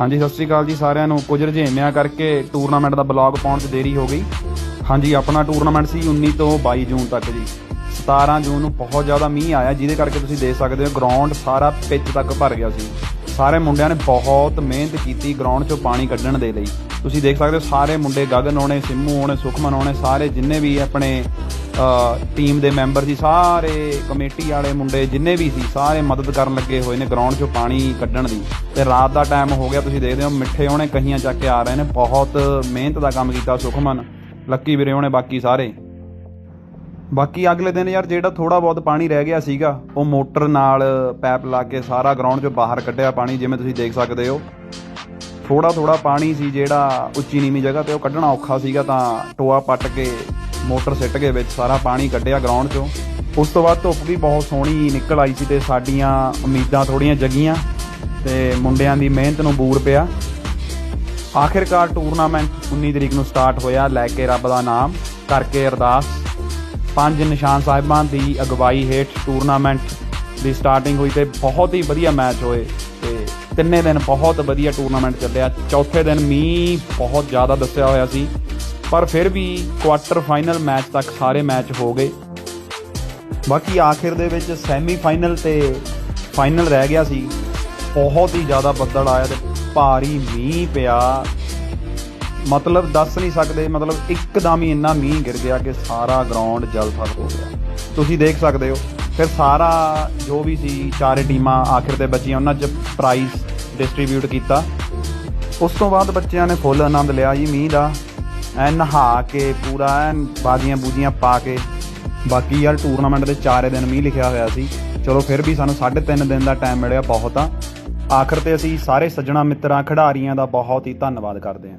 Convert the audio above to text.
ਹਾਂਜੀ, ਸਤਿ ਸ਼੍ਰੀ ਅਕਾਲ ਜੀ ਸਾਰਿਆਂ ਨੂੰ। ਕੁਝ ਰੁਝੇਵਿਆਂ ਕਰਕੇ ਟੂਰਨਾਮੈਂਟ ਦਾ ਬਲੌਗ ਪਾਉਣ 'ਚ ਦੇਰੀ ਹੋ ਗਈ। ਹਾਂਜੀ, ਆਪਣਾ ਟੂਰਨਾਮੈਂਟ ਸੀ 19 ਤੋਂ 22 ਜੂਨ ਤੱਕ ਜੀ। 17 ਜੂਨ ਨੂੰ ਬਹੁਤ ਜ਼ਿਆਦਾ ਮੀਂਹ ਆਇਆ, ਜਿਹਦੇ ਕਰਕੇ ਤੁਸੀਂ ਦੇਖ ਸਕਦੇ ਹੋ ਗਰਾਊਂਡ ਸਾਰਾ ਪਿੱਚ ਤੱਕ ਭਰ ਗਿਆ ਸੀ। ਸਾਰੇ ਮੁੰਡਿਆਂ ਨੇ ਬਹੁਤ ਮਿਹਨਤ ਕੀਤੀ ਗਰਾਊਂਡ 'ਚੋਂ ਪਾਣੀ ਕੱਢਣ ਦੇ ਲਈ। ਤੁਸੀਂ ਦੇਖ ਸਕਦੇ ਹੋ, ਸਾਰੇ ਮੁੰਡੇ ਗਗਨ ਹੋਣੇ, ਸਿੰਮੂ ਹੋਣੇ, ਸੁਖਮਨ ਹੋਣੇ, ਸਾਰੇ ਜਿੰਨੇ ਵੀ ਆਪਣੇ ਟੀਮ ਦੇ ਮੈਂਬਰ ਸੀ, ਸਾਰੇ ਕਮੇਟੀ ਵਾਲੇ ਮੁੰਡੇ ਜਿੰਨੇ ਵੀ ਸੀ, ਸਾਰੇ ਮਦਦ ਕਰਨ ਲੱਗੇ ਹੋਏ ਨੇ ਗਰਾਊਂਡ 'ਚੋਂ ਪਾਣੀ ਕੱਢਣ ਦੀ। ਤੇ ਰਾਤ ਦਾ ਟਾਈਮ ਹੋ ਗਿਆ, ਤੁਸੀਂ ਦੇਖਦੇ ਹੋ ਮਿੱਠੇ ਹੋਣੇ, ਕਹੀਆਂ ਚੱਕ ਕੇ ਆ ਰਹੇ ਨੇ, ਬਹੁਤ ਮਿਹਨਤ ਦਾ ਕੰਮ ਕੀਤਾ ਸੁਖਮਨ, ਲੱਕੀ ਵੀਰੇ ਹੋਣੇ ਬਾਕੀ ਸਾਰੇ। ਬਾਕੀ ਅਗਲੇ ਦਿਨ ਯਾਰ ਜਿਹੜਾ ਥੋੜਾ ਬਹੁਤ ਪਾਣੀ ਰਹਿ ਗਿਆ ਸੀਗਾ, ਉਹ ਮੋਟਰ ਨਾਲ ਪੈਪ ਲਾ ਕੇ ਸਾਰਾ ਗਰਾਊਂਡ 'ਚੋਂ ਬਾਹਰ ਕੱਢਿਆ ਪਾਣੀ, ਜਿਵੇਂ ਤੁਸੀਂ ਦੇਖ ਸਕਦੇ ਹੋ। ਥੋੜਾ ਥੋੜਾ ਪਾਣੀ ਸੀ ਜਿਹੜਾ ਉੱਚੀ ਨੀਵੀਂ ਜਗ੍ਹਾ ਤੇ ਉਹ ਕੱਢਣਾ ਔਖਾ ਸੀਗਾ ਤਾਂ ਟੋਆ ਪੱਟ ਕੇ ਮੋਟਰ ਸਿੱਟ ਕੇ ਵਿੱਚ ਸਾਰਾ ਪਾਣੀ ਕੱਢਿਆ ਗਰਾਊਂਡ 'ਚੋਂ। ਉਸ ਤੋਂ ਬਾਅਦ ਧੁੱਪ ਵੀ ਬਹੁਤ ਸੋਹਣੀ ਨਿਕਲ ਆਈ ਸੀ ਤੇ ਸਾਡੀਆਂ ਉਮੀਦਾਂ ਥੋੜੀਆਂ ਜਗੀਆਂ ਤੇ ਮੁੰਡਿਆਂ ਦੀ ਮਿਹਨਤ ਨੂੰ ਬੂਰ ਪਿਆ। ਆਖਿਰਕਾਰ ਟੂਰਨਾਮੈਂਟ 19 ਤਰੀਕ ਨੂੰ ਸਟਾਰਟ ਹੋਇਆ, ਲੈ ਕੇ ਰੱਬ ਦਾ ਨਾਮ, ਕਰਕੇ ਅਰਦਾਸ। ਪੰਜ ਨਿਸ਼ਾਨ ਸਾਹਿਬਾਂ ਦੀ ਅਗਵਾਈ ਹੇਠ ਟੂਰਨਾਮੈਂਟ ਦੀ ਸਟਾਰਟਿੰਗ ਹੋਈ ਤੇ ਬਹੁਤ ਹੀ ਵਧੀਆ ਮੈਚ ਹੋਏ ਤੇ ਤਿੰਨੇ ਦਿਨ ਬਹੁਤ ਵਧੀਆ ਟੂਰਨਾਮੈਂਟ ਚੱਲਿਆ। ਚੌਥੇ ਦਿਨ ਮੀਂਹ ਬਹੁਤ ਜ਼ਿਆਦਾ ਦੱਸਿਆ ਹੋਇਆ ਸੀ, ਪਰ ਫਿਰ ਵੀ ਕੁਆਟਰ ਫਾਈਨਲ ਮੈਚ ਤੱਕ ਸਾਰੇ ਮੈਚ ਹੋ ਗਏ। ਬਾਕੀ ਆਖਿਰ ਦੇ ਵਿੱਚ ਸੈਮੀ ਫਾਈਨਲ ਤੇ ਫਾਈਨਲ ਰਹਿ ਗਿਆ ਸੀ। ਬਹੁਤ ਹੀ ਜ਼ਿਆਦਾ ਬੱਦਲ ਆਇਆ ਤੇ ਭਾਰੀ ਮੀਂਹ ਪਿਆ। ਮਤਲਬ ਦੱਸ ਨਹੀਂ ਸਕਦੇ, ਮਤਲਬ ਇੱਕਦਮ ਹੀ ਇੰਨਾ ਮੀਂਹ ਗਿਰ ਗਿਆ ਕਿ ਸਾਰਾ ਗਰਾਊਂਡ ਜਲ-ਥਲ ਹੋ ਗਿਆ। ਤੁਸੀਂ ਦੇਖ ਸਕਦੇ ਹੋ, ਫਿਰ ਸਾਰਾ ਜੋ ਵੀ ਸੀ, ਚਾਰੇ ਟੀਮਾਂ ਆਖਿਰ ਤੇ ਬਚੀਆਂ, ਉਹਨਾਂ 'ਚ ਪ੍ਰਾਈਜ਼ ਡਿਸਟ੍ਰੀਬਿਊਟ ਕੀਤਾ। ਉਸ ਤੋਂ ਬਾਅਦ ਬੱਚਿਆਂ ਨੇ ਫੁੱਲ ਆਨੰਦ ਲਿਆ ਜੀ ਮੀਂਹ ਦਾ। ਐ ਨਹਾ ਕੇ, ਪੂਰਾ ਐਨ ਬਾਜ਼ੀਆਂ ਬੂਜੀਆਂ ਪਾ ਕੇ, ਬਾਕੀ ਯਾਰ ਟੂਰਨਾਮੈਂਟ ਦੇ ਚਾਰੇ ਦਿਨ ਮੀਂਹ ਲਿਖਿਆ ਹੋਇਆ ਸੀ। ਚਲੋ ਫਿਰ ਵੀ ਸਾਨੂੰ 3.5 ਦਿਨ ਦਾ ਟਾਈਮ ਮਿਲਿਆ ਬਹੁਤ ਆ। ਆਖਰ ਤੇ ਅਸੀਂ ਸਾਰੇ ਸੱਜਣਾ ਮਿੱਤਰਾਂ, ਖਿਡਾਰੀਆਂ ਦਾ ਬਹੁਤ ਹੀ ਧੰਨਵਾਦ ਕਰਦੇ ਹਾਂ।